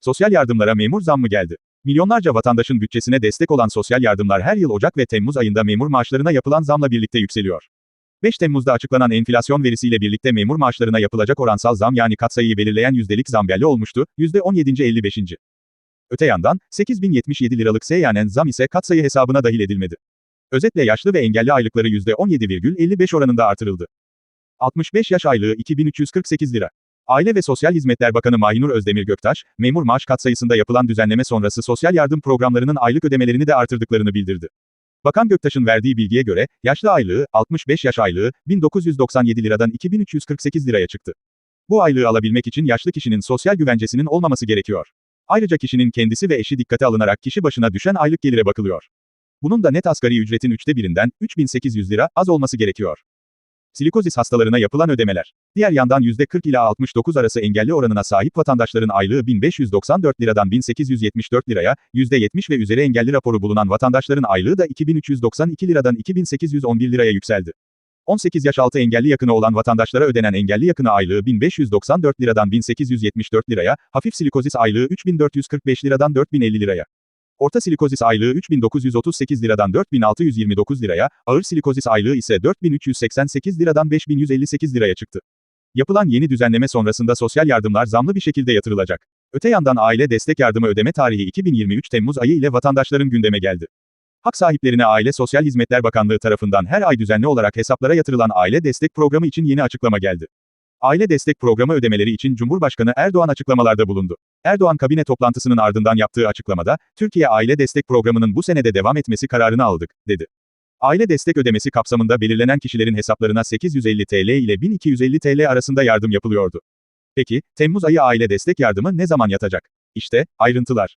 Sosyal yardımlara memur zammı geldi. Milyonlarca vatandaşın bütçesine destek olan sosyal yardımlar her yıl Ocak ve Temmuz ayında memur maaşlarına yapılan zamla birlikte yükseliyor. 5 Temmuz'da açıklanan enflasyon verisiyle birlikte memur maaşlarına yapılacak oransal zam yani katsayıyı belirleyen yüzdelik zam belli olmuştu, %17.55. Öte yandan, 8077 liralık seyyanen zam ise katsayı hesabına dahil edilmedi. Özetle yaşlı ve engelli aylıkları %17,55 oranında artırıldı. 65 yaş aylığı 2348 lira. Aile ve Sosyal Hizmetler Bakanı Mahinur Özdemir Göktaş, memur maaş katsayısında yapılan düzenleme sonrası sosyal yardım programlarının aylık ödemelerini de artırdıklarını bildirdi. Bakan Göktaş'ın verdiği bilgiye göre, yaşlı aylığı, 65 yaş aylığı, 1997 liradan 2348 liraya çıktı. Bu aylığı alabilmek için yaşlı kişinin sosyal güvencesinin olmaması gerekiyor. Ayrıca kişinin kendisi ve eşi dikkate alınarak kişi başına düşen aylık gelire bakılıyor. Bunun da net asgari ücretin üçte birinden, 3800 lira, az olması gerekiyor. Silikozis hastalarına yapılan ödemeler. Diğer yandan %40 ila 69 arası engelli oranına sahip vatandaşların aylığı 1594 liradan 1874 liraya, %70 ve üzeri engelli raporu bulunan vatandaşların aylığı da 2392 liradan 2811 liraya yükseldi. 18 yaş altı engelli yakını olan vatandaşlara ödenen engelli yakını aylığı 1594 liradan 1874 liraya, hafif silikozis aylığı 3445 liradan 4050 liraya. Orta silikozis aylığı 3938 liradan 4629 liraya, ağır silikozis aylığı ise 4388 liradan 5158 liraya çıktı. Yapılan yeni düzenleme sonrasında sosyal yardımlar zamlı bir şekilde yatırılacak. Öte yandan aile destek yardımı ödeme tarihi 2023 Temmuz ayı ile vatandaşların gündeme geldi. Hak sahiplerine Aile Sosyal Hizmetler Bakanlığı tarafından her ay düzenli olarak hesaplara yatırılan aile destek programı için yeni açıklama geldi. Aile destek programı ödemeleri için Cumhurbaşkanı Erdoğan açıklamalarda bulundu. Erdoğan kabine toplantısının ardından yaptığı açıklamada, Türkiye Aile Destek Programı'nın bu senede devam etmesi kararını aldık, dedi. Aile destek ödemesi kapsamında belirlenen kişilerin hesaplarına 850 TL ile 1250 TL arasında yardım yapılıyordu. Peki, Temmuz ayı aile destek yardımı ne zaman yatacak? İşte, ayrıntılar.